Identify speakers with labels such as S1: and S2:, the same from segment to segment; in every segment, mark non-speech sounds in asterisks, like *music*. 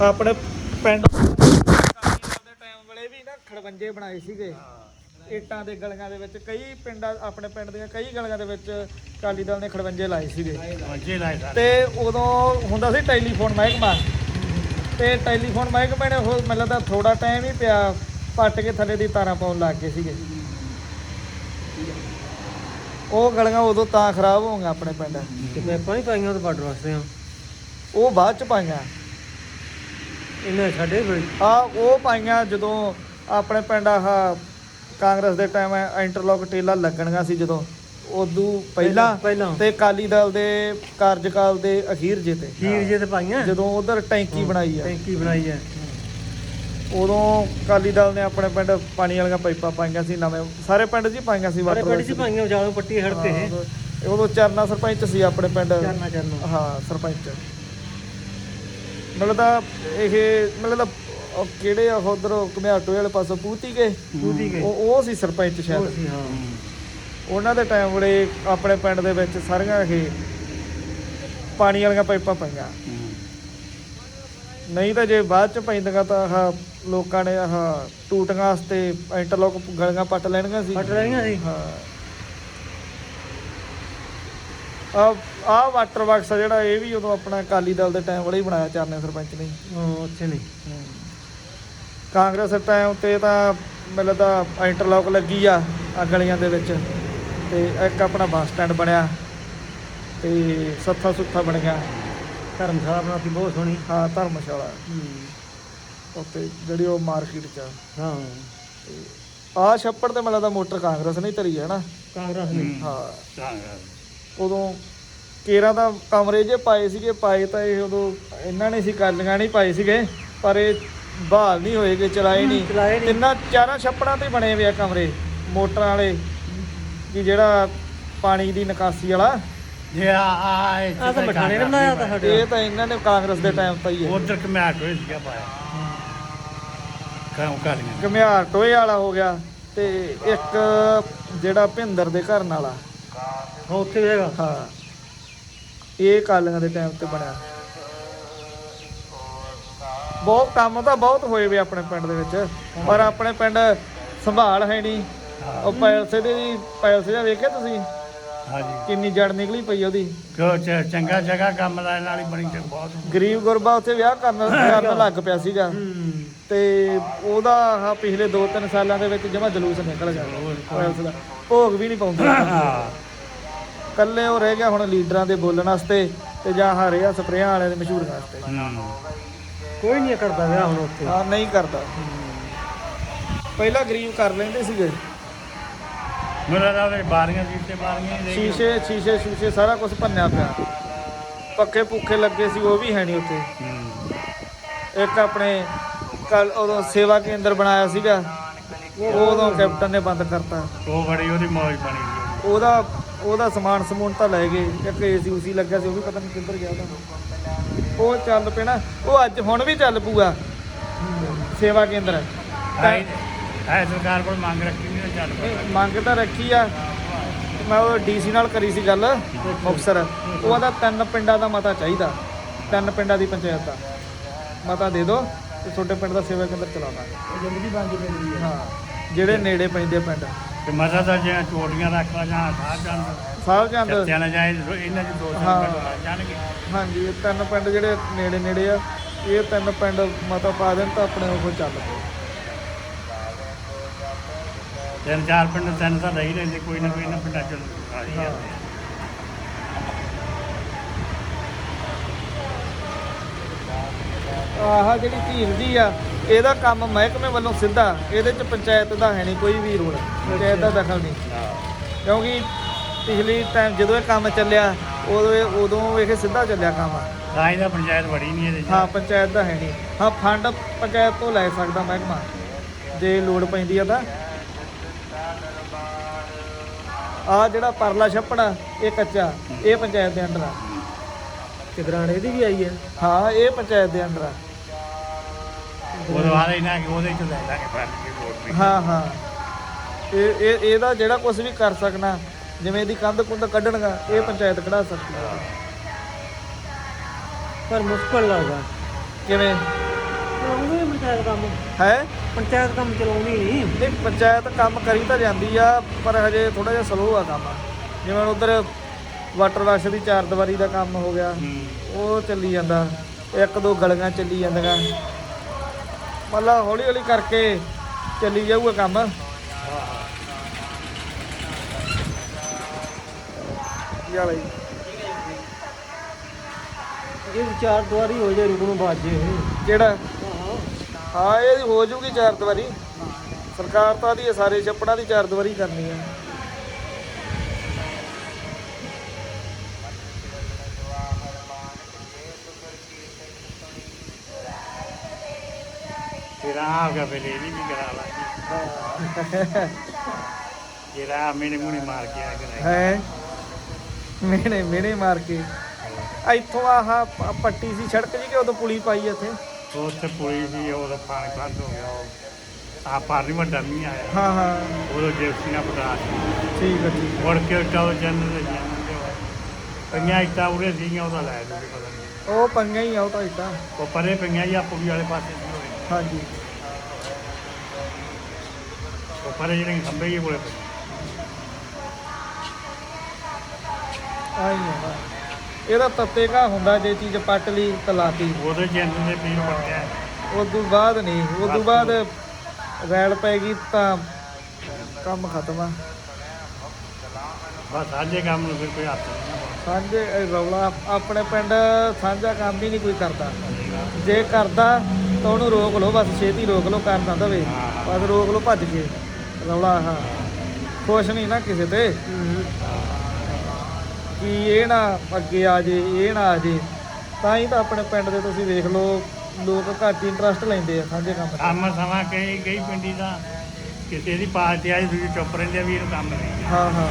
S1: ਆਪਣੇ ਪਿੰਡ ਦੇ ਟਾਈਮ ਵੇਲੇ ਵੀ ਨਾ ਖੜਵੰਜੇ ਬਣਾਏ ਸੀਗੇ। ਇੱਟਾਂ ਦੇ ਗਲੀਆਂ ਦੇ ਵਿੱਚ ਕਈ ਪਿੰਡਾਂ ਆਪਣੇ ਪਿੰਡ ਦੀਆਂ ਕਈ ਗਲੀਆਂ ਦੇ ਵਿੱਚ ਅਕਾਲੀ ਦਲ ਨੇ ਖੜਵੰਜੇ ਲਾਏ ਸੀਗੇ।
S2: ਮੰਜੇ ਲਾਏ ਸਾਰੇ।
S1: ਤੇ ਉਦੋਂ ਹੁੰਦਾ ਸੀ ਟੈਲੀਫੋਨ ਮਹਿਕਮਾ। ਤੇ ਟੈਲੀਫੋਨ ਮਹਿਕਮੇ ਨੇ ਉਹ ਮੈਨੂੰ ਲੱਗਦਾ ਥੋੜਾ ਟਾਈਮ ਹੀ ਪਿਆ ਪੱਟ ਕੇ ਥੱਲੇ ਦੀ ਤਾਰਾਂ ਪਾਉਣ ਲੱਗ ਗਏ ਸੀਗੇ। ਉਹ ਗਲੀਆਂ ਉਦੋਂ ਤਾਂ ਖਰਾਬ ਹੋ ਗਈਆਂ ਆਪਣੇ ਪਿੰਡ।
S3: ਤੇ ਪੈਪਾਂ ਹੀ ਪਾਈਆਂ ਉਹ ਬਾਰਡਰ ਵਾਸਤੇ ਆ।
S1: ਉਹ ਬਾਅਦ ਚ ਪਾਈਆਂ।
S3: ਇਹਨੇ ਸਾਡੇ ਫਿਰ।
S1: ਆ ਉਹ ਪਾਈਆਂ ਜਦੋਂ ਆਪਣੇ ਪਿੰਡ ਆਹ ਕਾਂਗਰਸ ਦੇ ਟਾਈਮ ਇੰਟਰਲੌਕ ਟੇਲਾ ਲੱਗਣਗਾ ਸੀ ਜਦੋਂ। ਉਦੋਂ ਪਹਿਲਾਂ
S3: ਪਹਿਲਾਂ
S1: ਤੇ ਅਕਾਲੀ ਦਲ ਦੇ ਕਾਰਜਕਾਲ ਦੇ ਅਖੀਰ ਜੇ ਤੇ।
S3: ਖੀਰ ਜੇ ਤੇ ਪਾਈਆਂ।
S1: ਜਦੋਂ ਉਧਰ ਟੈਂਕੀ ਬਣਾਈ ਆ।
S3: ਟੈਂਕੀ ਬਣਾਈ ਹੈ
S1: ਉਦੋਂ ਅਕਾਲੀ ਦਲ ਨੇ ਆਪਣੇ ਪਿੰਡ ਪਾਣੀ ਵਾਲੀਆਂ ਪਾਈਪਾਂ ਪਾਈਆਂ ਸੀ ਨਵੇਂ ਸਾਰੇ ਪਿੰਡ 'ਚ ਹੀ ਪਾਈਆਂ ਸੀ
S3: ਸਾਰੇ
S1: ਵਾਟਰ
S3: ਪਿੰਡ 'ਚ ਪਾਈਆਂ ਉਜਾਲੋਂ ਪੱਟੀ ਹੜ ਤੇ। ਇਹ
S1: ਹਾਂ, ਉਦੋਂ ਚਰਨਾ ਸਰਪੰਚ ਸੀ ਆਪਣੇ ਪਿੰਡ।
S3: ਚਰਨਾ ਚਰਨਾ।
S1: ਹਾਂ ਸਰਪੰਚ। ਮਤਲਬ ਤਾਂ ਇਹ ਮਤਲਬ ਤਾਂ ਉਹ ਕਿਹੜੇ ਆ ਉਧਰ ਘਮਿਆਟੋ ਵਾਲੇ ਪਾਸੋਂ ਪੂਤੀ ਕੇ
S3: ਦੂਦੀ ਗਏ।
S1: ਉਹ ਉਹ ਸੀ ਸਰਪੰਚ ਸ਼ਾਇਦ।
S3: ਸੀ ਹਾਂ।
S1: ਉਹਨਾਂ ਦੇ ਟਾਈਮ ਵੇਲੇ ਆਪਣੇ ਪਿੰਡ ਦੇ ਵਿੱਚ ਸਾਰੀਆਂ ਇਹ ਪਾਣੀ ਵਾਲੀਆਂ ਪਾਈਪਾਂ ਪਾਈਆਂ। ਨਹੀਂ ਤਾਂ ਜੇ ਬਾਅਦ ਚ ਪੈਂਦੀਆਂ ਤਾਂ ਆਹ ਲੋਕਾਂ ਨੇ ਆਹ ਟੂਟੀਆਂ ਵਾਸਤੇ ਇੰਟਰਲੋਕ ਗਲੀਆਂ ਪੱਟ ਲੈਣੀਆਂ ਸੀ।
S3: ਫਟ ਰਹੀਆਂ ਸੀ।
S1: ਹਾਂ। ਆ ਆ ਵਾਟਰ ਬਾਕਸ ਜਿਹੜਾ ਇਹ ਵੀ ਉਦੋਂ ਆਪਣਾ ਅਕਾਲੀ ਦਲ ਦੇ ਟਾਈਮ ਵਾਲੇ ਹੀ ਬਣਾਇਆ ਚਰਨੇ ਸਰਪੰਚ ਨੇ।
S3: ਉੱਥੇ ਨਹੀਂ।
S1: ਕਾਂਗਰਸ ਟਾਈਮ ਤੇ ਤਾਂ ਮੈਨੂੰ ਲੱਗਦਾ ਇੰਟਰਲੌਕ ਲੱਗੀ ਆ ਆ ਗਲੀਆਂ ਦੇ ਵਿੱਚ। ਤੇ ਇੱਕ ਆਪਣਾ ਬੱਸ ਸਟੈਂਡ ਬਣਿਆ ਤੇ ਸੱਥਾ ਸੁੱਥਾ ਬਣ ਗਿਆ।
S3: ਧਰਮਸ਼ਾਲਾ ਬਣਾਤੀ ਬਹੁਤ ਸੋਹਣੀ।
S1: ਹਾਂ ਧਰਮਸ਼ਾਲਾ। ਉੱਤੇ ਜਿਹੜੀ ਉਹ ਮਾਰਕੀਟ ਚ
S3: ਹਾਂ।
S1: ਆ ਛੱਪੜ ਤੇ ਮੈਨੂੰ ਲੱਗਦਾ ਮੋਟਰ ਕਾਂਗਰਸ ਨੇ ਹੀ ਧਰੀ ਹੈ ਨਾ
S3: ਕਾਂਗਰਸ ਨੇ।
S1: ਹਾਂ। ਉਦੋਂ ਕੇਰਾਂ ਦਾ ਕਮਰੇ ਜੇ ਪਾਏ ਸੀਗੇ ਪਾਏ ਤਾਂ ਇਹ ਉਦੋਂ ਇਹਨਾਂ ਨੇ ਸੀ ਕਰਲੀਆਂ ਨਹੀਂ ਪਾਏ ਸੀਗੇ ਪਰ ਇਹ ਬਹਾਲ ਨਹੀਂ ਹੋਏਗੇ ਚਲਾਏ ਨਹੀਂ।
S3: ਚਲਾਏ ਨਹੀਂ।
S1: ਤਿੰਨਾਂ ਚਾਰਾਂ ਛੱਪੜਾਂ ਤੇ ਬਣੇ ਹੋਏ ਆ ਕਮਰੇ ਮੋਟਰਾਂ ਵਾਲੇ ਕਿ ਜਿਹੜਾ ਪਾਣੀ ਦੀ ਨਿਕਾਸੀ ਵਾਲਾ।
S2: ਜੇ ਆ ਆ ਇਹ
S3: ਆ ਤਾਂ ਮਠਾਣੇ ਨੇ ਬਣਾਇਆ ਤਾਂ ਸਾਡੇ
S1: ਇਹ ਤਾਂ ਇਹਨਾਂ ਨੇ ਕਾਂਗਰਸ ਦੇ ਟਾਈਮ ਤਾਂ ਹੀ ਹੈ।
S2: ਉਧਰ ਕਮਿਆਟ ਹੋਏ ਸੀਗਾ ਪਾਇਆ। ਕਾਉ ਕਾਲੀਆਂ
S1: ਘਮਿਆਰ ਟੋਏ ਵਾਲਾ ਹੋ ਗਿਆ ਤੇ ਇੱਕ ਜਿਹੜਾ ਭਿੰਦਰ ਦੇ ਘਰ ਵਾਲਾ
S3: ਹਾਂ ਉੱਥੇ ਵੀ ਹੈਗਾ
S1: ਹਾਂ। ਇਹ ਕਾਲੀਆਂ ਦੇ ਟਾਈਮ ਤੇ ਬਣਿਆ। ਬਹੁਤ ਕੰਮ ਤਾਂ ਬਹੁਤ ਹੋਏ ਵੇ ਆਪਣੇ ਪਿੰਡ ਦੇ ਵਿੱਚ ਪਰ ਆਪਣੇ ਪਿੰਡ ਸੰਭਾਲ ਹੈ ਨਹੀਂ ਉਹ ਪੈਲਸੇ ਦੇ ਵੀ ਪੈਲਸੇ ਦਾ ਵੇਖਿਆ ਤੁਸੀਂ?
S2: ਹਾਂਜੀ।
S1: ਕਿੰਨੀ ਜੜ ਨਿਕਲੀ ਪਈ ਉਹਦੀ।
S2: ਕਿਉਂ ਚ- ਚੰਗਾ ਜਗ੍ਹਾ ਕੰਮ ਦਾ ਨਾਲ ਹੀ ਬਣੀ ਤੇ ਬਹੁਤ।
S1: ਗਰੀਬ ਗੁਰਬਾ ਉੱਥੇ ਵਿਆਹ ਕਰਨ ਕਰਨ ਲੱਗ ਪਿਆ ਸੀਗਾ। ਤੇ ਉਹਦਾ ਆਹ ਪਿਛਲੇ 2-3 ਸਾਲਾਂ ਦੇ ਵਿੱਚ ਜਮਾ ਜਲੂਸ ਨਿਕਲ ਗਿਆ ਪੈਲਸ ਦਾ। ਭੋਗ ਵੀ ਨਹੀਂ ਪਾਉਂਦੇ।
S2: ਹਾਂ।
S1: ਕੱਲੇ ਉਹ ਰਹਿ ਗਿਆ ਹੁਣ ਲੀਡਰਾਂ ਦੇ ਬੋਲਣ ਵਾਸਤੇ ਤੇ ਜਾਂ ਹਰੇ ਆ ਸਪਰੇਆਂ ਵਾਲਿਆਂ ਦੇ ਮਸ਼ਹੂਰ ਵਾਸਤੇ।
S3: ਕੋਈ ਨਹੀਂ ਕਰਦਾ ਵਿਆਹ ਹੁਣ ਉੱਥੇ।
S1: ਹਾਂ ਨਹੀਂ ਕਰਦਾ। ਪਹਿਲਾਂ ਗਰੀਬ ਕਰ ਲੈਂਦੇ ਸੀਗੇ।
S2: ਮੇਰਾ ਤਾਂ ਉਹਦੇ ਬਾਰੀਆਂ ਸੀ ਤੇ ਬਾਰੀਆਂ ਗਈਆਂ।
S1: ਸ਼ੀਸ਼ੇ ਸ਼ੀਸ਼ੇ ਸ਼ੂਸ਼ੇ ਸਾਰਾ ਕੁਝ ਭੰਨਿਆ ਪਿਆ। ਪੱਕੇ ਪੁੱਖੇ ਲੱਗੇ ਸੀ ਉਹ ਵੀ ਹੈ ਨਹੀਂ ਉੱਥੇ। ਇੱਕ ਆਪਣੇ ਕੱਲ ਉਦੋਂ ਸੇਵਾ ਕੇਂਦਰ ਬਣਾਇਆ ਸੀਗਾ ਉਹ ਉਦੋਂ ਕੈਪਟਨ ਨੇ ਬੰਦ ਕਰਤਾ।
S2: ਉਹ ਬੜੀ ਉਹਦੀ ਮੌਜ ਬਣੀ
S1: ਉਹਦਾ ਉਹਦਾ ਸਮਾਨ ਸਮੂਨ ਤਾਂ ਲੈ ਗਏ ਇੱਕ ਏਸੀ ਉਸੀ ਲੱਗਿਆ ਸੀ ਉਹ ਵੀ ਪਤਾ ਨਹੀਂ ਕਿੱਧਰ ਗਿਆ ਉਹਦਾ। ਉਹ ਚੱਲ ਪੈਣਾ ਉਹ ਅੱਜ ਹੁਣ ਵੀ ਚੱਲ ਪੂਗਾ ਸੇਵਾ ਕੇਂਦਰ।
S2: ਆਈ ਸਰਕਾਰ ਕੋਲ ਮੰਗ ਰੱਖੀ ਵੀ ਚੱਲ ਪਏ।
S1: ਮੰਗ ਤਾਂ ਰੱਖੀ ਆ। ਮੈਂ ਉਹ ਡੀਸੀ ਨਾਲ ਕਰੀ ਸੀ ਗੱਲ ਮੁਕਤਸਰ ਉਹਦਾ ਤਿੰਨ ਪਿੰਡਾਂ ਦਾ ਮਤਾ ਚਾਹੀਦਾ। ਤਿੰਨ ਪਿੰਡਾਂ ਦੀ ਪੰਚਾਇਤ ਦਾ। ਮਤਾ ਦੇ ਦਿਓ ਤੇ ਤੁਹਾਡੇ ਪਿੰਡ ਦਾ ਸੇਵਾ ਕੇਂਦਰ ਚਲਾਉਣਾ
S3: ਜ਼ਿੰਦਗੀ ਬਣ
S1: ਹਾਂ ਜਿਹੜੇ ਨੇੜੇ ਪੈਂਦੇ ਪਿੰਡ।
S2: ਤੇ ਮਜ਼ਾ ਤਾਂ ਜਿਵੇਂ ਚੋਟੀਆਂ ਰੱਖ ਲਾ ਜਾਂ ਸਾਹ ਚੰਦ
S1: ਸਾਹਿਬ ਚੰਦ
S2: ਚੱਤਿਆਂ ਨਾਲ ਜਾਏ ਇਹਨਾਂ ਚ ਦੋ ਤਿੰਨ
S1: ਹਾਂ।
S2: ਲੱਗ ਜਾਣਗੇ
S1: ਹਾਂਜੀ ਇਹ ਤਿੰਨ ਪਿੰਡ ਜਿਹੜੇ ਨੇੜੇ ਨੇੜੇ ਆ ਇਹ ਤਿੰਨ ਪਿੰਡ ਮਤਾ ਪਾ ਦੇਣ ਤਾਂ ਆਪਣੇ ਉਹ ਚੱਲ ਪਏ
S2: ਤਿੰਨ ਚਾਰ ਪਿੰਡ ਤਿੰਨ ਤਾਂ ਰਹੀ ਰਹਿੰਦੇ ਕੋਈ ਨਾ ਕੋਈ ਨਾ ਪਿੰਡਾਂ ਚ ਆ ਹੀ ਜਾਂਦੇ ਆ।
S1: ਆਹ ਜਿਹੜੀ ਝੀਲ ਜੀ ਆ ਇਹਦਾ ਕੰਮ ਮਹਿਕਮੇ ਵੱਲੋਂ ਸਿੱਧਾ ਇਹਦੇ ਚ ਪੰਚਾਇਤ ਦਾ ਹੈ ਨਹੀਂ ਕੋਈ ਵੀ ਰੋਲ ਪੰਚਾਇਤ ਦਾ ਦਖਲ ਨਹੀਂ। ਕਿਉਂਕਿ ਪਿਛਲੀ ਟਾਈਮ ਜਦੋਂ ਇਹ ਕੰਮ ਚੱਲਿਆ ਉਦੋਂ ਇਹ ਉਦੋਂ ਇਹ ਸਿੱਧਾ ਚੱਲਿਆ ਕੰਮ।
S2: ਤਾਂ ਇਹਦਾ ਪੰਚਾਇਤ ਵੜੀ ਨਹੀਂ ਇਹਦੇ ਚ।
S1: ਹਾਂ ਪੰਚਾਇਤ ਦਾ ਹੈ ਨਹੀਂ। ਹਾਂ ਫੰਡ ਪੰਚਾਇਤ ਤੋਂ ਲੈ ਸਕਦਾ ਮਹਿਕਮਾ ਜੇ ਲੋੜ ਪੈਂਦੀ ਆ ਤਾਂ। ਆ ਜਿਹੜਾ ਪਰਲਾ ਛੱਪੜ ਆ ਇਹ ਕੱਚਾ ਇਹ ਪੰਚਾਇਤ ਦੇ ਅੰਡਰ ਆ।
S3: ਗਰਾਂਡੇ ਦੀ ਵੀ ਆਈ ਹੈ।
S1: ਹਾਂ ਇਹ ਪੰਚਾਇਤ ਦੇ ਅੰਡਰ ਆ।
S2: ਉਹਦੇ ਬਾਅਦ ਇਹਨਾਂ ਕਿ ਉਹਦੇ ਚ ਲੈ ਲਾਂਗੇ ਫੜ ਕੇ ਵੋਟ ਵੀ।
S1: ਹਾਂ ਹਾਂ। ਇਹ ਇਹ ਇਹਦਾ ਜਿਹੜਾ ਕੁਝ ਵੀ ਕਰ ਸਕਣਾ ਜਿਵੇਂ ਇਹਦੀ ਕੰਧ ਕੁੰਧ ਕੱਢਣਗਾ ਇਹ ਪੰਚਾਇਤ ਕਢਾ ਸਕਦੀ ਹੈ।
S3: ਪਰ ਮੁਸ਼ਕਲ ਲੱਗਦਾ।
S1: ਕਿਵੇਂ?
S3: ਪੰਚਾਇਤ ਕੰਮ?
S1: ਹੈ?
S3: ਪੰਚਾਇਤ ਕੰਮ ਚਲਾਉਂਦੀ ਨਹੀਂ
S1: ਨਹੀਂ ਪੰਚਾਇਤ ਕੰਮ ਕਰੀ ਤਾਂ ਜਾਂਦੀ ਆ ਪਰ ਹਜੇ ਥੋੜਾ ਜਿਹਾ ਸਲੋ ਆ ਕੰਮ। ਜਿਵੇਂ ਉਧਰ ਵਾਟਰ ਵਾਸ਼ ਦੀ ਚਾਰ ਦੀਵਾਰੀ ਦਾ ਕੰਮ ਹੋ ਗਿਆ। ਉਹ ਚੱਲੀ ਜਾਂਦਾ। ਇੱਕ ਦੋ ਗਲੀਆਂ ਚੱਲੀ ਜਾਂਦੀਆਂ। ਮਤਲਬ ਹੌਲੀ ਹੌਲੀ ਕਰਕੇ ਚੱਲੀ ਜਾਊਗਾ ਕੰਮ। ਜੀ?
S3: ਇਹ ਚਾਰ ਦੁਆਰੀ ਹੋ ਜਾਏ ਰੁਕ ਨੂੰ ਬਾਜੇ
S1: ਕਿਹੜਾ?
S3: ਹਾਂ
S1: ਇਹ ਹੋ ਜੂਗੀ ਚਾਰ ਦੀਵਾਰੀ। ਸਰਕਾਰ ਤਾਂ ਦੀ ਸਾਰੇ ਛੱਪੜਾਂ ਦੀ ਚਾਰ ਦੀਵਾਰੀ ਕਰਨੀ ਆ
S2: ਤੇਰਾ ਆ ਗਿਆ ਫਿਰ ਇਹ ਵੀ ਕਰਾ ਲਾਂਗੇ। ਜਿਹੜਾ ਮੈਨੇ ਮੂਹਣੇ ਮਾਰ ਕੇ ਆ ਗਿਆ
S1: ਹੈ। ਮੇਨੇ ਮੇਨੇ ਮਾਰ ਕੇ। ਇੱਥੋਂ ਆਹ ਪ- ਪੱਟੀ ਸੀ ਸੜਕ ਜੀ ਕਿ ਉਦੋਂ ਪੁਲੀ ਪਾਈ ਇੱਥੇ?
S2: ਉੱਥੇ ਪੁਲੀ ਸੀ ਉਹਦਾ ਪਾਣੀ ਬੰਦ ਹੋ ਗਿਆ। ਉਹ ਆ ਪਾਣੀ ਵੱਡਾ ਨਹੀਂ ਆਇਆ।
S1: ਹਾਂ ਹਾਂ।
S2: ਉਦੋਂ ਜੇਸੀ ਨਾਲ ਪਟਾ
S1: ਠੀਕ ਹੈ ਠੀਕ
S2: ਮੁੜ ਕੇ ਟਾਉ ਜੰਨ ਦੇ ਜੰਨ ਪੰਜਾਂ ਇੱਟਾਂ ਉਰੇ ਸੀਗੀਆਂ ਉਹਦਾ ਲੈ ਦੂਗੇ ਪਤਾ ਨਹੀਂ
S1: ਉਹ ਪੰਗਾਂ ਹੀ ਆ ਉਹ ਤਾਂ ਇਦਾਂ
S2: ਉਹ ਪਰੇ ਪਈਆਂ ਜੀ ਆਪੋ ਵੀ ਵਾਲੇ ਪਾਸੇ ਸੀ ਹੋਏ
S1: ਹਾਂਜੀ।
S2: ਉਹ ਪਰੇ ਜਿਹੜੇ ਖੰਭੇ ਹੀ ਕੋਲੇ ਪਏ
S1: ਆਈ ਆ ਇਹਦਾ ਤੱਤੇ ਕਾ ਹੁੰਦਾ ਜੇ ਚੀਜ਼ ਪੱਟ ਲਈ ਤਲਾਤੀ
S2: ਉਹਦੇ ਜੰਨ ਦੇ ਪੀਰ ਪੱਟਿਆ
S1: ਉਦੋਂ ਬਾਅਦ ਨਹੀਂ। ਉਦੋਂ ਬਾਅਦ ਰੈਲ ਪੈ ਗਈ ਤਾਂ ਕੰਮ ਖਤਮ ਆ।
S2: ਬਸ ਸਾਂਝੇ ਕੰਮ ਨੂੰ ਫਿਰ ਕੋਈ ਹੱਥ ਨਹੀਂ
S1: ਸਾਂਝੇ ਇਹ ਰੌਲਾ ਆਪਣੇ ਪਿੰਡ ਸਾਂਝਾ ਕੰਮ ਹੀ ਨਹੀਂ ਕੋਈ ਕਰਦਾ। ਜੇ ਕਰਦਾ ਤਾਂ ਉਹਨੂੰ ਰੋਕ ਲਓ ਬਸ ਛੇਤੀ ਰੋਕ ਲਓ ਕਰ ਨਾ ਦਵੇ। ਬਸ ਰੋਕ ਲਓ ਭੱਜ ਕੇ। ਰੌਲਾ ਆਹ ਖੁਸ਼ ਨਹੀਂ ਨਾ ਕਿਸੇ ਤੇ। ਕਿ ਇਹ ਨਾ ਅੱਗੇ ਆ ਜੇ ਇਹ ਨਾ ਆ ਜੇ। ਤਾਂ ਹੀ ਤਾਂ ਆਪਣੇ ਪਿੰਡ ਦੇ ਤੁਸੀਂ ਵੇਖ ਲਓ ਲੋਕ ਘੱਟ ਇੰਟਰਸਟ ਲੈਂਦੇ ਆ ਸਾਂਝੇ ਕੰਮ 'ਚ
S2: ਕੰਮ ਸਮਾਂ ਕਈ ਕਈ ਪਿੰਡੀ ਦਾ ਕਿਸੇ ਦੀ ਪਾਰਟੀ ਆਈ ਦੂਜੀ ਚੁੱਪ ਰਹਿੰਦੇ ਆ ਵੀ ਇਹਨੂੰ ਕੰਮ ਨਹੀਂ
S1: ਹਾਂ ਹਾਂ।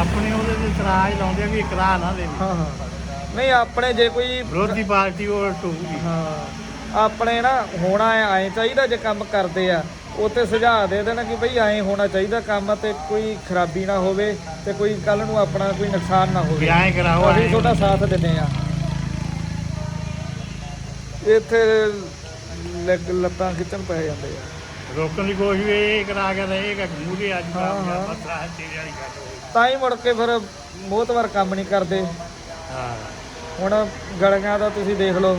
S2: ਆਪਣੇ ਉਹਦੇ ਤੇ ਇਤਰਾਜ਼ ਲਾਉਂਦੇ ਆ ਵੀ ਇਕਰਾਰ ਨਾ ਦੇਵੇ।
S1: ਹਾਂ ਹਾਂ। ਨਹੀਂ ਆਪਣੇ ਜੇ ਕੋਈ
S2: ਵਿਰੋਧੀ ਪਾਰਟੀ ਉਹ ਟੂਗੀ
S1: ਹਾਂ। ਆਪਣੇ ਨਾ ਹੋਣਾ ਐ ਚਾਹੀਦਾ ਜੇ ਕੰਮ ਕਰਦੇ ਆ। ਉਤੇ ਸੁਝਾਅ ਦੇ ਦੇਣ ਕਿ ਭਈ ਐਂ ਹੋਣਾ ਚਾਹੀਦਾ ਕੰਮ ਤੇ ਕੋਈ ਖਰਾਬੀ ਨਾ ਹੋਵੇ ਤੇ ਕੋਈ ਕੱਲ ਨੂੰ ਆਪਣਾ ਕੋਈ ਨੁਕਸਾਨ ਨਾ
S2: ਵੀ
S1: ਹੋਵੇ
S2: ਐਂ ਕਰਾਓ
S1: ਅਸੀਂ ਤੁਹਾਡਾ ਸਾਥ ਦਿੰਦੇ ਆ ਇੱਥੇ ਲੱਗ ਲੱਤਾਂ ਖਿੱਚਣ ਪੈ ਜਾਂਦੇ ਆ।
S2: ਰੋਕਣ ਦੀ ਕੋਸ਼ਿਸ਼ ਵੀ ਇਹ ਕਰਾ ਕੇ ਰਹੇ ਕਿ ਮੂਹਰੇ ਅੱਜ ਕੰਮ
S1: ਹਾਂ।
S2: ਤੇਰੇ ਵਾਲੀ ਗੱਲ
S1: ਤਾਂ ਹੀ ਮੁੜ ਕੇ ਫਿਰ ਮੋਹਤਵਰ ਕੰਮ ਨਹੀਂ ਕਰਦੇ।
S2: ਹਾਂ।
S1: ਹੁਣ ਗਲੀਆਂ ਦਾ ਤੁਸੀਂ ਦੇਖ ਲਓ।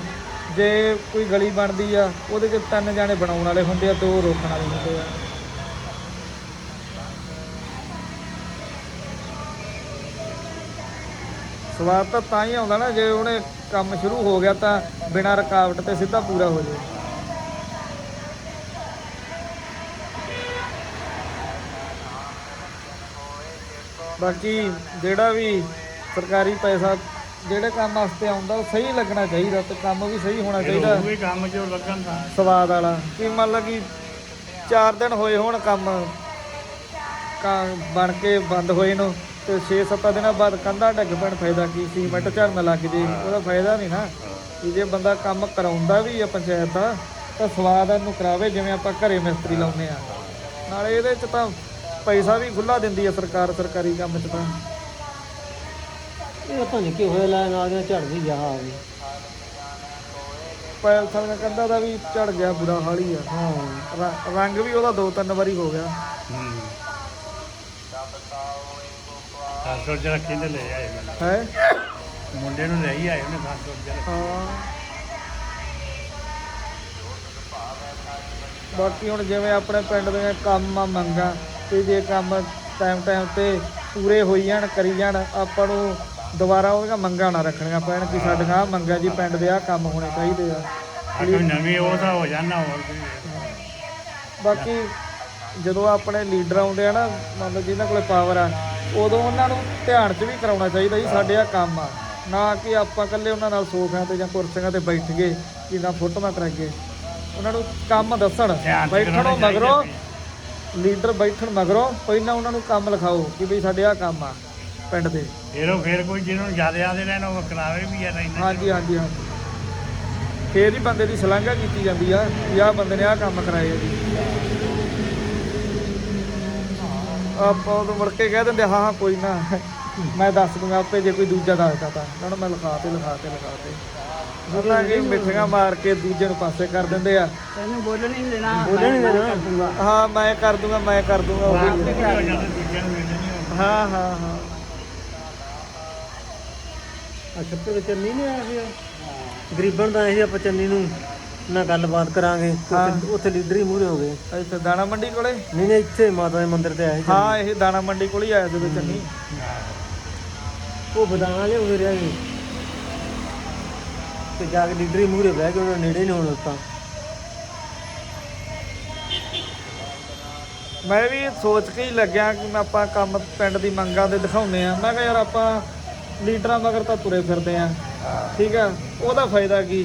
S1: ਜੇ ਕੋਈ ਗਲੀ ਬਣਦੀ ਆ, ਉਹਦੇ 'ਚ ਤਿੰਨ ਜਾਣੇ ਬਣਾਉਣ ਵਾਲੇ ਹੁੰਦੇ ਆ ਤੇ ਉਹ ਰੋਕਣ ਵਾਲੇ ਹੁੰਦੇ ਆ। ਸਵਾਦ ਤਾਂ ਤਾਂ ਹੀ ਆਉਂਦਾ ਨਾ, ਜੇ ਉਹਨੇ ਕੰਮ ਸ਼ੁਰੂ ਹੋ ਗਿਆ ਤਾਂ ਬਿਨਾਂ ਰੁਕਾਵਟ ਤੇ ਸਿੱਧਾ ਪੂਰਾ ਹੋ ਜਾਵੇ। ਬਾਕੀ ਜਿਹੜਾ ਵੀ ਸਰਕਾਰੀ ਪੈਸਾ ਜਿਹੜੇ ਕੰਮ ਵਾਸਤੇ ਆਉਂਦਾ ਉਹ ਸਹੀ ਲੱਗਣਾ ਚਾਹੀਦਾ ਤੇ ਕੰਮ ਵੀ ਸਹੀ ਹੋਣਾ ਚਾਹੀਦਾ।
S2: ਉਹ ਵੀ ਕੰਮ ਜੋ ਲੱਗਣ ਦਾ
S1: ਸਵਾਦ ਵਾਲਾ। ਕੀ ਮੰਨ ਲਾ ਕਿ 4 ਦਿਨ ਹੋਏ ਹੋਣ ਕੰਮ ਕਾ- ਬਣ ਕੇ ਬੰਦ ਹੋਏ ਨੂੰ ਤੇ 6-7 ਦਿਨਾਂ ਬਾਅਦ ਕੰਧਾਂ ਡਿੱਗ ਪੈਣ ਫਾਇਦਾ ਕੀ? ਸੀਮੈਂਟ ਝੜਨ ਲੱਗ ਜੇ ਉਹਦਾ ਫਾਇਦਾ ਨਹੀਂ ਨਾ। ਕਿ ਜੇ ਬੰਦਾ ਕੰਮ ਕਰਾਉਂਦਾ ਵੀ ਆ ਪੰਚਾਇਤ ਦਾ ਤਾਂ ਸਵਾਦ ਇਹਨੂੰ ਕਰਾਵੇ ਜਿਵੇਂ ਆਪਾਂ ਘਰੇ ਮਿਸਤਰੀ ਲਾਉਂਦੇ ਆ। ਨਾਲੇ ਇਹਦੇ ਚ ਤਾਂ ਪੈਸਾ ਵੀ ਖੁੱਲਾ ਦਿੰਦੀ ਆ ਸਰਕਾਰ ਸਰਕਾਰੀ ਕੰਮ ਚ ਤਾਂ।
S3: ਇਹ ਆਪਾਂ ਨਿੱਕੇ ਹੋਏ ਲੈ ਨਾਲ ਦੇ ਝੜਦੀ ਜਾ ਆ। ਗਈ
S1: ਪੈਲਸਾਂ ਦਾ ਕੰਧਾ ਦਾ ਵੀ ਝੜ ਗਿਆ ਬੁਰਾ ਹਾਲ ਹੀ ਆ।
S3: ਹਾਂ।
S1: ਰ- ਰੰਗ ਵੀ ਉਹਦਾ ਦੋ ਤਿੰਨ ਵਾਰੀ ਹੋ ਗਿਆ।
S2: ਹੂੰ ਸਾਸੋ ਜਰਾ ਕਿੰਨੇ ਲੈ ਆਏ ਮੈਨੂੰ।
S1: ਹੈ?
S2: ਮੁੰਡੇ ਨੂੰ ਲੈ ਹੀ ਆਏ ਉਹਨੇ ਸਾਸੋ ਜਰਾ।
S1: ਹਾਂ। ਬਾਕੀ ਹੁਣ ਜਿਵੇਂ ਆਪਣੇ ਪਿੰਡ ਦੇ ਕੰਮ ਆ ਮੰਗਾ ਤੇ ਜੇ ਕੰਮ ਟਾਈਮ ਟਾਈਮ ਤੇ ਪੂਰੇ ਹੋਈ ਜਾਣ ਕਰੀ ਜਾਣ ਆਪਾਂ ਨੂੰ ਦੁਬਾਰਾ ਉਹਦੀਆਂ ਮੰਗਾਂ ਨਾ ਰੱਖਣੀਆਂ ਪੈਣ ਕਿ ਸਾਡੀਆਂ ਆਹ ਮੰਗਾਂ ਜੀ ਪਿੰਡ ਦੇ ਆ ਕੰਮ ਹੋਣੇ ਚਾਹੀਦੇ ਆ।
S2: ਆ ਕੋਈ ਨਵੀਂ ਉਹ ਤਾਂ ਹੋ ਜਾਣਾ ਹੋਰ ਕੋਈ
S1: ਬਾਕੀ ਜਦੋਂ ਆਪਣੇ ਲੀਡਰ ਆਉਂਦੇ ਆ ਨਾ ਮੰਨ ਲਓ ਜਿਨ੍ਹਾਂ ਕੋਲੇ ਪਾਵਰ ਆ ਉਦੋਂ ਉਹਨਾਂ ਨੂੰ ਧਿਆਨ 'ਚ ਵੀ ਕਰਾਉਣਾ ਚਾਹੀਦਾ ਜੀ ਸਾਡੇ ਆ ਕੰਮ ਆ। ਨਾ ਕਿ ਆਪਾਂ ਇਕੱਲੇ ਉਹਨਾਂ ਨਾਲ ਸੋਫਿਆਂ ਤੇ ਜਾਂ ਕੁਰਸੀਆਂ ਤੇ ਬੈਠ ਗਏ ਕਿ ਨਾ ਫੋਟੋਆਂ ਕਰਾਈਏ। ਉਹਨਾਂ ਨੂੰ ਕੰਮ ਦੱਸਣ
S2: ਧਿਆਨ 'ਚ
S1: ਬੈਠਣੋਂ
S2: ਕਰਾਉਣਾ ਚਾਹੀਦਾ
S1: ਮਗਰੋਂ। ਲੀਡਰ ਬੈਠਣ ਮਗਰੋਂ ਪਹਿਲਾਂ ਉਹਨਾਂ ਨੂੰ ਕੰਮ ਲਿਖਾਓ ਕਿ ਵੀ ਸਾਡੇ ਆ ਕੰਮ ਆ। ਪਿੰਡ ਦੇ।
S2: ਫਿਰ ਉਹ ਫਿਰ ਕੋਈ ਜਿਹਨੂੰ ਜ਼ਿਆਦਾ ਆਦੇ ਰਹਿਣ ਉਹ ਕਰਾਵੇ ਵੀ ਆ ਨਹੀਂ
S1: ਹਾਂਜੀ ਹਾਂਜੀ ਹਾਂਜੀ। ਫੇਰ ਹੀ ਬੰਦੇ ਦੀ ਸ਼ਲਾਘਾ ਕੀਤੀ ਜਾਂਦੀ ਆ ਕਿ ਆਹ ਬੰਦੇ ਨੇ ਆਹ ਕੰਮ ਕਰਾਏ ਆ ਜੀ। ਆਪਾਂ ਉਹ ਮੁੜ ਕੇ ਕਹਿ ਦਿੰਦੇ ਹਾਂ ਹਾਂ ਕੋਈ ਨਾ। ਮੈਂ ਦੱਸ ਦੂੰਗਾ ਆਪੇ ਜੇ ਕੋਈ ਦੂਜਾ ਦੱਸਦਾ ਤਾਂ। ਉਹਨਾਂ ਨੂੰ ਮੈਂ ਲਿਖਾ ਤੇ ਲਿਖਾ ਤੇ ਲਿਖਾ ਤੇ। ਉਹਨਾਂ ਕੀ ਮਿੱਠੀਆਂ ਮਾਰ ਕੇ ਦੂਜੇ ਨੂੰ ਪਾਸੇ ਕਰ ਦਿੰਦੇ ਆ।
S4: ਤੈਨੂੰ ਬੋਲਣ ਨਹੀਂ ਦੇਣਾ
S3: ਬੋਲਣ ਨਹੀਂ
S4: ਮੈਂ- ਮੈਂ
S3: ਦੇਣਾ।
S4: ਕਰ ਦੂੰਗਾ।
S1: ਹਾਂ ਮੈਂ ਕਰ ਦੂੰਗਾ ਮੈਂ ਕਰ ਦੂੰਗਾ ਉਹ ਵੀ-
S2: ਹੋ
S1: ਹਾਂ ਹਾਂ। ਹਾਂ
S3: ਚੰਨੀ ਨਹੀਂ ਆਇਆ ਸੀ ਗਰੀਬਣ ਦਾ ਇਹ ਆਪਾਂ ਚੰਨੀ ਨੂੰ ਨਾ ਗੱਲਬਾਤ ਕਰਾਂਗੇ ਤੇ
S1: ਹਾਂ।
S3: ਉੱਥੇ- ਉੱਥੇ ਲੀਡਰ ਹੀ ਮੂਹਰੇ ਹੋ ਗਏ।
S1: ਇੱਥੇ ਦਾਣਾ ਮੰਡੀ ਕੋਲੇ?
S3: ਨਹੀਂ ਨਹੀਂ ਇੱਥੇ ਮਾਤਾ ਦੇ ਮੰਦਿਰ ਤੇ ਆਏ ਸੀ
S1: ਹਾਂ ਇਹ ਦਾਣਾ ਮੰਡੀ ਕੋਲ ਹੀ ਆਇਆ ਸੀ ਵਿੱਚ ਨਹੀਂ
S3: ਉਹ ਬਦਾਨਾ ਲਿਆ ਉਰੇ ਰਹਿ ਗਏ ਤੇ ਜਾ ਕੇ ਲੀਡਰ ਹੀ ਮੂਹਰੇ ਬਹਿ ਕੇ ਉਹਨਾਂ ਨੇੜੇ ਨਹੀਂ ਹੋਣ ਦਿੱਤਾ।
S1: ਮੈਂ ਵੀ ਸੋਚ ਕੇ ਹੀ ਲੱਗਿਆ ਕਿ ਮੈਂ ਆਪਾਂ ਕੰਮ ਪਿੰਡ ਦੀ ਮੰਗਾਂ ਦੇ ਦਿਖਾਉਨੇ ਆ ਮੈਂ ਕਿਹਾ ਯਾਰ ਆਪਾਂ ਲੀਡਰਾਂ ਮਗਰ ਤਾਂ ਤੁਰੇ ਫਿਰਦੇ ਆ। ਠੀਕ ਆ? ਉਹਦਾ ਫਾਇਦਾ ਕੀ?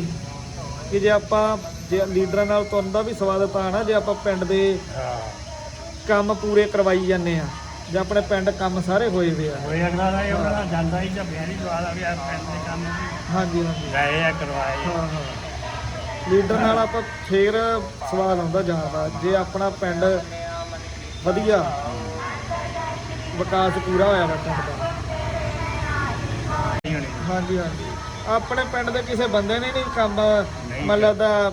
S1: ਕਿ ਜੇ ਆਪਾਂ ਜੇ ਲੀਡਰਾਂ ਨਾਲ ਤੁਰਨ ਦਾ ਵੀ ਸਵਾਦ ਤਾਂ ਨਾ ਜੇ ਆਪਾਂ ਪਿੰਡ ਦੇ ਕੰਮ ਪੂਰੇ ਕਰਵਾਈ ਜਾਂਦੇ ਆ ਜੇ ਆਪਣੇ ਪਿੰਡ ਕੰਮ ਸਾਰੇ ਹੋਏ ਵੇ ਆ।
S2: ਕੋਈ ਅਗਲਾ ਦਾ ਇਹ ਉਹਨਾਂ ਦਾ ਜਾਂਦਾ ਹੀ ਤਾਂ ਬਿਆਨੀ ਦਵਾ ਦਾ ਵੀ ਆ ਪਿੰਡ ਦੇ ਕੰਮ
S1: ਹਾਂਜੀ ਹਾਂਜੀ।
S2: ਗਏ ਆ ਕਰਵਾਏ।
S1: ਹਾਂ ਹਾਂ। ਲੀਡਰ ਨਾਲ ਆਪਾਂ ਫੇਰ ਸਵਾਲ ਆਉਂਦਾ ਜਾਂਦਾ ਜੇ ਆਪਣਾ ਪਿੰਡ ਵਧੀਆ ਵਿਕਾਸ ਪੂਰਾ ਹੋਇਆ ਵਾ ਪਿੰਡ ਦਾ। ਹਾਂਜੀ ਹਾਂਜੀ। ਆਪਣੇ ਪਿੰਡ ਦੇ ਕਿਸੇ ਬੰਦੇ ਨੇ ਨਹੀਂ ਕੰਮ ਮਤਲਬ ਦਾ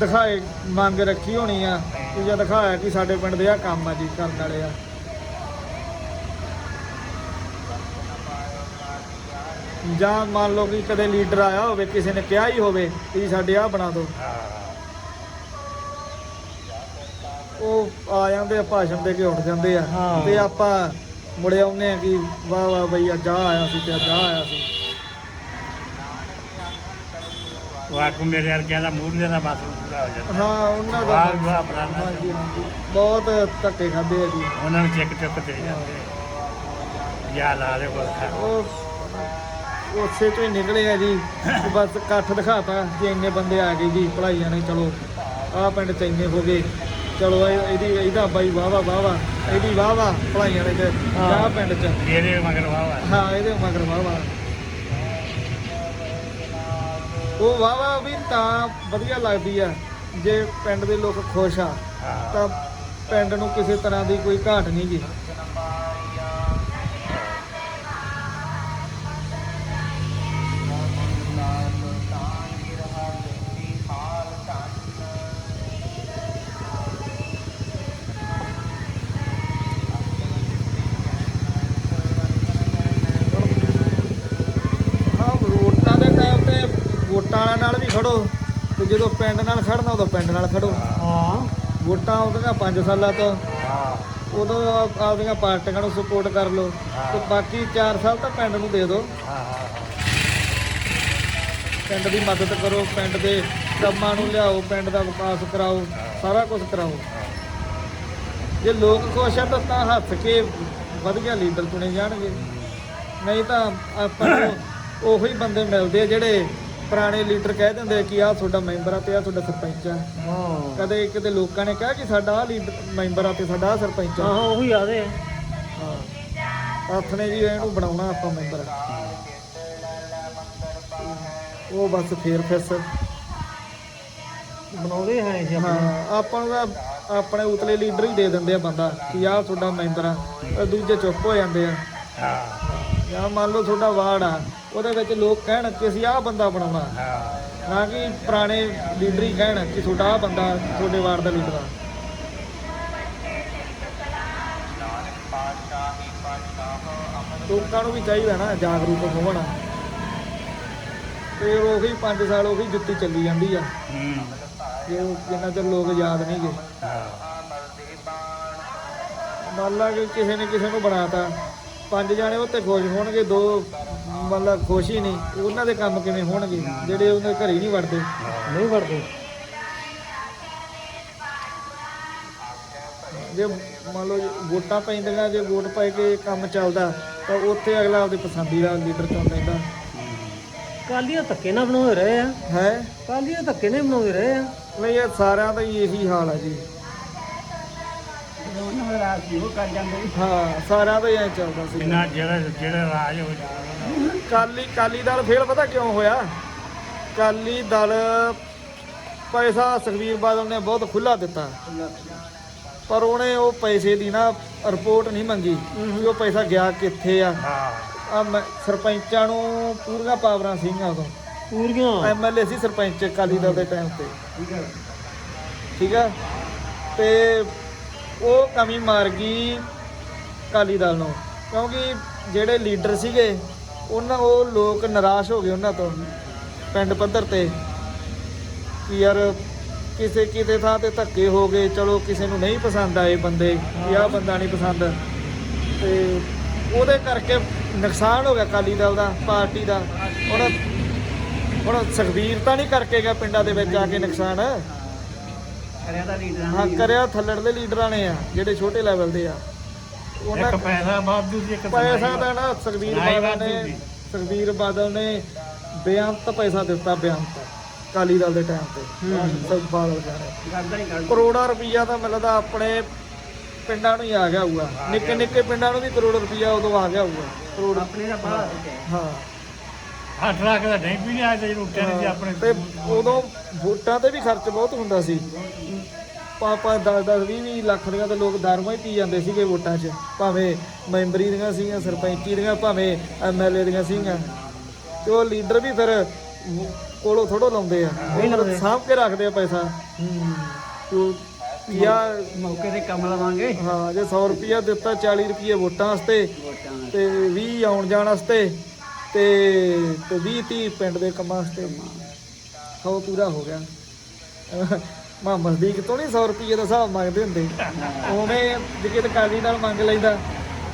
S1: ਦਿਖਾਏ ਮੰਗ ਰੱਖੀ ਹੋਣੀ ਆ ਕਿ ਜਾਂ ਦਿਖਾਇਆ ਕਿ ਸਾਡੇ ਪਿੰਡ ਦੇ ਆ ਕੰਮ ਆ ਜੀ ਕਰਨ ਵਾਲੇ ਆ। ਜਾਂ ਮੰਨ ਲਓ ਕਿ ਕਦੇ ਲੀਡਰ ਆਇਆ ਹੋਵੇ ਕਿਸੇ ਨੇ ਕਿਹਾ ਹੀ ਹੋਵੇ ਕਿ ਸਾਡੇ ਆ ਬਣਾ ਦਿਓ
S2: ਹਾਂ
S1: ਉਹ ਆ ਜਾਂਦੇ ਆ ਭਾਸ਼ਣ ਦੇ ਕੇ ਉੱਠ ਜਾਂਦੇ ਆ। ਤੇ ਆਪਾਂ ਮੁੜੇ ਆਉਂਦੇ ਆ ਕਿ ਵਾਹ ਵਾਹ ਬਈ ਅੱਜ ਆਇਆ ਸੀ ਤੇ ਅੱਜ ਆਇਆ ਸੀ।
S2: ਉਹ ਆਕੂ ਮੇਰੇ ਵਰਗਿਆਂ ਦਾ ਮੂਡ ਦੇ ਦਾ ਬਸ ਪੂਰਾ ਹੋ ਜਾਂਦਾ।
S1: ਹਾਂ ਉਹਨਾਂ ਦਾ
S2: ਵਾਹ ਵਾਹ ਬਰਾਨਾ
S1: ਹਾਂਜੀ ਹਾਂਜੀ। ਬਹੁਤ ਧੱਕੇ ਖਾਦੇ ਆ ਜੀ।
S2: ਉਹਨਾਂ ਨੂੰ ਚੈੱਕ ਚੁੱਕ ਦੇ ਜਾਂਦੇ ਯਾ ਲਾ ਦੇ ਕੋਲ
S1: ਉਹ ਉਸੇ ਚੋਂ ਹੀ ਨਿਕਲੇ ਆ ਜੀ। ਕਿ ਬਸ ਇਕੱਠ ਦਿਖਾਤਾ ਜੇ ਇੰਨੇ ਬੰਦੇ ਆ ਗਏ ਜੀ ਭਲਾਈਆਂ ਨੇ ਚਲੋ। ਆਹ ਪਿੰਡ ਚ ਇੰਨੇ ਹੋ ਗਏ। ਚਲੋ ਇਹ- ਇਹਦੀ ਇਹਦਾ ਬਾਈ ਵਾਹ ਵਾਹ ਵਾਹ ਵਾਹ। ਇਹਦੀ ਵਾਹ ਵਾਹ ਭਲਾਈਆਂ ਨੇ ਤੇ ਆਹ ਪਿੰਡ ਚ।
S2: ਇਹਦੇ ਮਗਰ ਵਾਹ ਵਾਹ।
S1: ਹਾਂ ਇਹਦੇ ਮਗਰ ਵਾਹ ਵਾਹ। ਉਹ ਵਾਹ ਵੀ ਤਾਂ ਵਧੀਆ ਲੱਗਦੀ ਆ ਜੇ ਪਿੰਡ ਦੇ ਲੋਕ ਖੁਸ਼ ਆ ਤਾਂ ਪਿੰਡ ਨੂੰ ਕਿਸੇ ਤਰ੍ਹਾਂ ਦੀ ਕੋਈ ਘਾਟ ਨਹੀਂ ਗੀ। ਖੜੋ ਤੇ ਜਦੋਂ ਪਿੰਡ ਨਾਲ ਖੜਨਾ ਉਦੋਂ ਪਿੰਡ ਨਾਲ ਖੜੋ।
S3: ਹਾਂ।
S1: ਵੋਟਾਂ ਆਉਂਦੀਆਂ 5 ਸਾਲਾਂ ਤੋਂ।
S2: ਹਾਂ।
S1: ਉਦੋਂ ਆਪ- ਆਪਦੀਆਂ ਪਾਰਟੀਆਂ ਨੂੰ ਸਪੋਰਟ ਕਰ ਲਓ ਤੇ ਬਾਕੀ 4 ਸਾਲ ਤਾਂ ਪਿੰਡ ਨੂੰ ਦੇ ਦਿਓ। ਪਿੰਡ ਦੀ ਮਦਦ ਕਰੋ ਪਿੰਡ ਦੇ ਕੰਮਾਂ ਨੂੰ ਲਿਆਓ ਪਿੰਡ ਦਾ ਵਿਕਾਸ ਕਰਾਓ ਸਾਰਾ ਕੁਝ ਕਰਾਓ। ਜੇ ਲੋਕ ਖੁਸ਼ ਆ ਤਾਂ ਤਾਂ ਹੱਥ ਕੇ ਵਧੀਆ ਲੀਡਰ ਚੁਣੇ ਜਾਣਗੇ। ਨਹੀਂ ਤਾਂ ਆਪਾਂ ਨੂੰ *coughs* ਉਹੀ ਬੰਦੇ ਮਿਲਦੇ ਆ ਜਿਹੜੇ ਪੁਰਾਣੇ ਲੀਡਰ ਕਹਿ ਦਿੰਦੇ ਆ ਕਿ ਆਹ ਤੁਹਾਡਾ ਮੈਂਬਰ ਆ ਤੇ ਆਹ ਤੁਹਾਡਾ ਸਰਪੰਚ ਆ।
S3: ਹਾਂ।
S1: ਕਦੇ ਕਿਤੇ ਲੋਕਾਂ ਨੇ ਕਿਹਾ ਕਿ ਸਾਡਾ ਆਹ ਲੀਡਰ ਮੈਂਬਰ ਆ ਤੇ ਸਾਡਾ ਆਹ ਸਰਪੰਚ ਆ।
S3: ਹਾਂ ਉਹੀ ਆਦੇ ਆ।
S1: ਹਾਂ। ਹੱਥ ਨੇ ਜੀ ਇਹਨੂੰ ਬਣਾਉਣਾ ਆਪਾਂ ਮੈਂਬਰ। ਉਹ ਬਸ ਫੇਰ ਫਿਸ
S3: ਬਣਾਉਂਦੇ ਹੈ ਜੀ
S1: ਹਾਂ ਆਪਾਂ ਨੂੰ ਤਾਂ ਆਪਣੇ ਉਤਲੇ ਲੀਡਰ ਹੀ ਦੇ ਦਿੰਦੇ ਆ ਬੰਦਾ ਕਿ ਆਹ ਤੁਹਾਡਾ ਮੈਂਬਰ ਆ। ਤੇ ਦੂਜੇ ਚੁੱਪ ਹੋ ਜਾਂਦੇ ਆ।
S2: ਹਾਂ।
S1: ਜਾਂ ਮੰਨ ਲਓ ਤੁਹਾਡਾ ਵਾਰਡ ਆ। ਉਹਦੇ ਵਿੱਚ ਲੋਕ ਕਹਿਣ ਕਿ ਅਸੀਂ ਆਹ ਬੰਦਾ ਬਣਾਉਣਾ।
S2: ਹਾਂ।
S1: ਨਾ ਕਿ ਪੁਰਾਣੇ ਲੀਡਰ ਹੀ ਕਹਿਣ ਕਿ ਤੁਹਾਡਾ ਆਹ ਬੰਦਾ ਤੁਹਾਡੇ ਵਾਰਡ ਦਾ ਲੀਡਰ ਆ। ਲੋਕਾਂ ਨੂੰ ਵੀ ਚਾਹੀਦਾ ਨਾ ਜਾਗਰੂਕ ਹੋਣ। ਤੇ ਉਹੀ 5 ਸਾਲ ਉਹੀ ਜੁੱਤੀ ਚੱਲੀ ਜਾਂਦੀ ਆ।
S2: ਹੂੰ।
S1: ਜੇ ਜਿੰਨਾ ਚਿਰ ਲੋਕ ਯਾਦ ਨਹੀਂ ਗਏ
S2: ਹਾਂ
S1: ਮੰਨ ਲਾ ਕਿ ਕਿਸੇ ਨੇ ਕਿਸੇ ਨੂੰ ਬਣਾਤਾ। ਪੰਜ ਜਾਣੇ ਉੱਤੇ ਖੁਸ਼ ਹੋਣਗੇ ਦੋ ਮੰਨ ਲਾ ਖੁਸ਼ ਹੀ ਨਹੀਂ ਉਹਨਾਂ ਦੇ ਕੰਮ ਕਿਵੇਂ ਹੋਣਗੇ? ਜਿਹੜੇ ਉਹਨਾਂ ਦੇ ਘਰੇ ਨਹੀਂ ਵੜਦੇ।
S3: ਨਹੀਂ ਵੜਦੇ।
S1: ਜੇ ਮੰਨ ਲਓ ਵੋਟਾਂ ਪੈਂਦੀਆਂ ਜੇ ਵੋਟ ਪਾਏ ਕੇ ਕੰਮ ਚੱਲਦਾ ਤਾਂ ਉੱਥੇ ਅਗਲਾ ਆਪਦੀ ਪਸੰਦੀਦਾ ਲੀਡਰ ਚੁਣ ਲੈਂਦਾ।
S3: ਕਾਲੀਆਂ ਧੱਕੇ ਨਾਲ ਬਣਾਉਂਦੇ ਰਹੇ ਆ।
S1: ਹੈ?
S3: ਕਾਲੀਆਂ ਧੱਕੇ ਨਾਲ ਬਣਾਉਂਦੇ ਰਹੇ ਆ।
S1: ਨਹੀਂ ਇਹ ਸਾਰਿਆਂ ਦਾ ਹੀ ਇਹੀ ਹਾਲ ਆ ਜੀ।
S4: ਉਹਨਾਂ ਦਾ ਰਾਜ ਸੀ ਉਹ ਕਰ ਜਾਂਦੇ ਸੀ।
S1: ਹਾਂ ਸਾਰਿਆਂ ਦਾ ਹੀ ਐ ਚੱਲਦਾ ਸੀ।
S2: ਇਹਨਾਂ ਜਿਹੜਾ ਜਿਹੜਾ ਰਾਜ ਹੋ ਜਾਣਾ
S1: ਕਾਲੀ ਕਾਲੀ ਦਲ ਫੇਲ ਪਤਾ ਕਿਉਂ ਹੋਇਆ? ਕਾਲੀ ਦਲ ਪੈਸਾ ਸੁਖਬੀਰ ਬਾਦਲ ਨੇ ਬਹੁਤ ਖੁੱਲਾ ਦਿੱਤਾ। ਪਰ ਉਹਨੇ ਉਹ ਪੈਸੇ ਦੀ ਨਾ ਰਿਪੋਰਟ ਨਹੀਂ ਮੰਗੀ ਵੀ ਉਹ ਪੈਸਾ ਗਿਆ ਕਿੱਥੇ ਆ।
S2: ਹਾਂ।
S1: ਆ ਮੈਂ- ਸਰਪੰਚਾਂ ਨੂੰ ਪੂਰੀਆਂ ਪਾਵਰਾਂ ਸੀਗੀਆਂ ਉਦੋਂ।
S3: ਪੂਰੀਆਂ?
S1: ਐਮਐਲਏ ਸੀ ਸਰਪੰਚ ਅਕਾਲੀ ਦਲ ਦੇ ਟਾਈਮ ਤੇ।
S4: ਠੀਕ ਹੈ
S1: ਠੀਕ ਆ? ਤੇ ਉਹ ਕਮੀ ਮਾਰ ਗਈ ਅਕਾਲੀ ਦਲ ਨੂੰ। ਕਿਉਂਕਿ ਜਿਹੜੇ ਲੀਡਰ ਸੀਗੇ, ਉਹਨਾਂ ਉਹ ਲੋਕ ਨਿਰਾਸ਼ ਹੋ ਗਏ ਉਹਨਾਂ ਤੋਂ ਪਿੰਡ ਪੱਧਰ ਤੇ ਕਿ ਯਾਰ ਕਿਸੇ ਕਿਤੇ ਥਾਂ ਤੇ ਧੱਕੇ ਹੋ ਗਏ, ਚਲੋ ਕਿਸੇ ਨੂੰ ਨਹੀਂ ਪਸੰਦ ਆਏ ਬੰਦੇ ਕਿ ਆਹ ਬੰਦਾ ਨਹੀਂ ਪਸੰਦ। ਤੇ ਉਹਦੇ ਕਰਕੇ ਨੁਕਸਾਨ ਹੋ ਗਿਆ ਅਕਾਲੀ ਦਲ ਦਾ, ਪਾਰਟੀ ਦਾ। ਹੁਣ ਹੁਣ ਸੁਖਬੀਰ ਤਾਂ ਨਹੀਂ ਕਰਕੇ ਗਿਆ ਪਿੰਡਾਂ ਦੇ ਵਿੱਚ ਆ ਕੇ ਨੁਕਸਾਨ।
S4: ਕਰਿਆ ਤਾਂ ਲੀਡਰਾਂ
S1: ਹਾਂ ਕਰਿਆ ਥੱਲੜਲੇ ਲੀਡਰਾਂ ਨੇ ਆ ਜਿਹੜੇ ਛੋਟੇ ਲੈਵਲ ਦੇ ਆ। ਉਹਨਾਂ
S2: ਇੱਕ ਪੈਸਾ ਵਾਧੂ ਸੀ ਇੱਕ
S1: ਪੈਸਾ ਤਾਂ ਨਾ ਸੁਖਬੀਰ
S2: ਸੁਣਾਈ
S1: ਬਾਦਲ ਨੇ। ਸੁਖਬੀਰ ਬਾਦਲ ਨੇ ਬੇਅੰਤ ਪੈਸਾ ਦਿੱਤਾ ਬੇਅੰਤ। ਅਕਾਲੀ ਦਲ ਦੇ ਟਾਈਮ ਤੇ। ਸੁਖ ਬਾਦਲ ਕਹਿੰਦੇ
S4: ਕਰਦਾ
S1: ਕਰੋੜਾਂ ਰੁਪਈਆ ਤਾਂ ਮਿਲਦਾ ਆਪਣੇ ਪਿੰਡਾਂ ਨੂੰ ਹੀ ਆ ਗਿਆ ਹੋਊਗਾ। ਨਿੱਕੇ ਨਿੱਕੇ ਪਿੰਡਾਂ ਨੂੰ ਵੀ ਕਰੋੜ ਰੁਪਈਆ ਉਦੋਂ ਆ ਗਿਆ ਹੋਊਗਾ। ਕਰੋੜ
S4: ਆਪਣੇ ਦਾ ਬਾਹਰ
S1: ਹਾਂ।
S2: ਅੱਠ ਲੱਖ ਦਾ ਨਹੀਂ ਵੀ ਨਹੀਂ ਆਇਆ ਤੇ ਰੁੱਟਿਆ ਨਹੀਂ ਸੀ ਆਪਣੇ
S1: ਤੇ ਉਦੋਂ ਵੋਟਾਂ ਤੇ ਵੀ ਖਰਚ ਬਹੁਤ ਹੁੰਦਾ ਸੀ। ਪਾਪਾ 10 10 20 20 ਲੱਖ ਦੀਆਂ ਤੇ ਲੋਕ ਦਾਰੂਆਂ ਹੀ ਪੀ ਜਾਂਦੇ ਸੀਗੇ ਵੋਟਾਂ 'ਚ। ਭਾਵੇਂ ਮੈਂਬਰੀ ਦੀਆਂ ਸੀਗੀਆਂ ਸਰਪੰਚੀ ਦੀਆਂ ਭਾਵੇਂ ਐਮਐਲਏ ਦੀਆਂ ਸੀਗੀਆਂ। ਤੇ ਉਹ ਲੀਡਰ ਵੀ ਫਿਰ ਕੋਲੋਂ ਥੋੜੋ ਲਾਉਂਦੇ ਆ। ਉਹ ਸਾਂਭ ਕੇ ਰੱਖਦੇ ਆ ਪੈਸਾ। ਤੂੰ ਪਿਆ
S4: ਮੌਕੇ ਤੇ ਕੰਮ ਲਵਾਂਗੇ।
S1: ਹਾਂ ਜੇ 100 ਰੁਪਿਆ ਦਿੱਤਾ 40 ਰੁਪਏ ਵੋਟਾਂ ਵਾਸਤੇ ਤੇ 20 ਆਉਣ ਜਾਣ ਵਾਸਤੇ। ਤੇ ਤੇ 20 30 ਪਿੰਡ ਦੇ ਕੰਮਾਂ ਵਾਸਤੇ ਸੌ ਪੂਰਾ ਹੋ ਗਿਆ। ਮਾ ਮਸਦੀਕ ਤੋਂ ਨਹੀਂ 100 ਰੁਪਏ ਦਾ ਹਿਸਾਬ ਮੰਗਦੇ ਹੁੰਦੇ। ਉਵੇਂ ਜੇ ਕਿਤੇ ਕਾਲੀ ਨਾਲ ਮੰਗ ਲੈਂਦਾ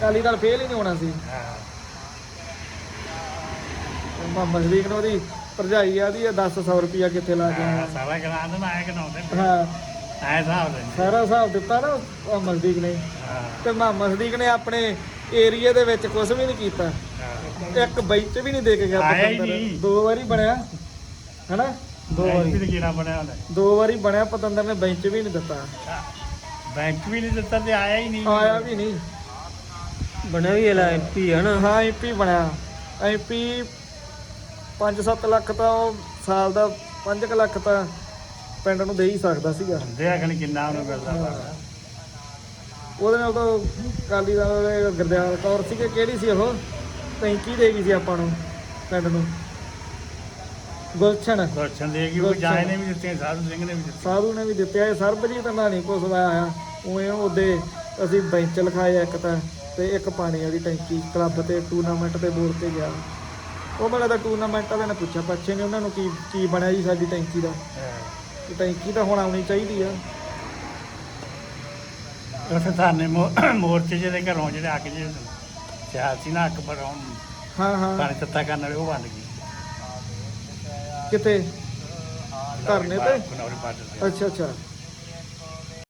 S1: ਕਾਲੀ ਨਾਲ ਫੇਲ ਹੀ ਨਹੀਂ ਹੋਣਾ ਸੀ। ਮਾ ਮਸਦੀਕ ਨੂੰ ਉਹਦੀ ਭਰਜਾਈ ਆਦੀ ਆ 10 100 ਰੁਪਿਆ ਕਿੱਥੇ ਲਾ ਕੇ ਆਇਆ।
S2: ਸਾਰਾ ਗਲਾਂ ਨਾ ਆਇਆ ਕਨਾਉਂਦੇ
S1: ਹਾਂ।
S2: ਐ ਹਿਸਾਬ ਦੇ
S1: ਸਾਰਾ ਹਿਸਾਬ ਦਿੱਤਾ ਨਾ ਮਸਦੀਕ ਨੇ। ਤੇ ਮੁਹੰਮਦ ਸਦੀਕ ਨੇ ਆਪਣੇ ਏਰੀਆ ਦੇ ਵਿੱਚ ਕੁਝ ਵੀ ਨਹੀਂ ਕੀਤਾ। ਇੱਕ ਬੈਂਚ ਵੀ ਨਹੀਂ ਦੇ ਕੇ ਗਿਆ
S2: ਆਇਆ ਹੀ
S1: ਪਤੰਦਰ।
S2: ਨਹੀਂ।
S1: ਦੋ ਵਾਰੀ ਬਣਿਆ ਹਨਾ? ਦੋ ਵਾਰੀ।
S2: ਵੀ ਕਿਹੜਾ ਬਣਿਆ ਹੁੰਦਾ
S1: ਦੋ ਵਾਰੀ ਬਣਿਆ ਪਤੰਦਰ ਨੇ ਬੈਂਚ ਵੀ ਨਹੀਂ ਦਿੱਤਾ।
S2: ਬੈਂਕ ਵੀ ਨਹੀਂ ਦਿੱਤਾ ਤੇ ਆਇਆ ਹੀ ਨਹੀਂ।
S1: ਆਇਆ ਵੀ ਨਹੀਂ।
S3: ਬਣਿਆ ਵੀ ਇਹਲਾ ਐਮਪੀ ਹੈ ਨਾ।
S1: ਹਾਂ ਐਮਪੀ ਬਣਿਆ। ਐਮਪੀ 5-7 ਲੱਖ ਤਾਂ ਉਹ ਸਾਲ ਦਾ 5 ਲੱਖ ਤਾਂ ਪਿੰਡ ਨੂੰ ਦੇ ਹੀ ਸਕਦਾ ਸੀਗਾ।
S2: ਹੁੰਦੇ ਖਣ ਕਿੰਨਾ ਉਹਨੂੰ ਮਿਲਦਾ।
S1: ਉਹਦੇ ਨਾਲ ਤਾਂ ਕਾਲੀ ਦਾ ਗੁਰਦਿਆਲ ਕੌਰ ਸੀਗੇ। ਕਿਹੜੀ ਸੀ ਉਹ? ਟੈਂਕੀ ਦੇ ਗਈ ਸੀ ਆਪਾਂ ਨੂੰ ਪਿੰਡ ਨੂੰ। ਗੁਲਸ਼ਨ।
S2: ਦਰਸ਼ਨ ਦੇ ਗਈ ਉਹ ਜਾਏ ਨੇ ਵੀ ਦਿੱਤੇ ਸਾਧੂ ਸਿੰਘ ਨੇ ਵੀ ਦਿੱਤੇ
S1: ਸਾਧੂ ਨੇ ਵੀ ਦਿੱਤੇ ਆ ਸਰਬਜੀਤ ਨਾਲ ਨਹੀਂ ਕੁਛ ਆਇਆ ਉਵੇਂ ਉਹਦੇ ਅਸੀਂ ਬੈਂਚ ਲਿਖਾਏ ਇੱਕ ਤਾਂ ਤੇ ਇੱਕ ਪਾਣੀ ਵਾਲੀ ਟੈਂਕੀ ਕਲੱਬ ਤੇ ਟੂਰਨਾਮੈਂਟ ਤੇ ਬੋਲ ਕੇ ਗਿਆ। ਉਹ ਮੈਨੂੰ ਤਾਂ ਟੂਰਨਾਮੈਂਟ ਵਾਲਿਆਂ ਨੇ ਪੁੱਛਿਆ ਪੱਛੇ ਨੇ ਉਹਨਾਂ ਨੂੰ ਕੀ ਕੀ ਬਣਿਆ ਜੀ ਸਾਡੀ ਟੈਂਕੀ ਦਾ। ਕਿ ਟੈਂਕੀ ਤਾਂ ਹੁਣ ਆਉਣੀ ਚਾਹੀਦੀ ਆ।
S2: ਉੱਥੇ ਧਾਨੇ ਮੋਰਚੇ ਜਿਹਦੇ ਘਰੋਂ ਜਿਹੜੇ ਅੱਗ ਜੇ ਸਿਆਸੀ ਨਾ ਅੱਗ ਪਰ
S1: ਹਾਂ ਹਾਂ।
S2: ਪਾਣੀ ਤੱਤਾ ਕਰਨ ਵਾਲੇ ਉਹ ਬਣ ਗਈ
S1: ਕਿਤੇ? ਧਰਨੇ ਤੇ?
S2: ਖਨੌਰੀ ਬਾਰਡਰ ਤੇ
S1: ਅੱਛਾ ਅੱਛਾ।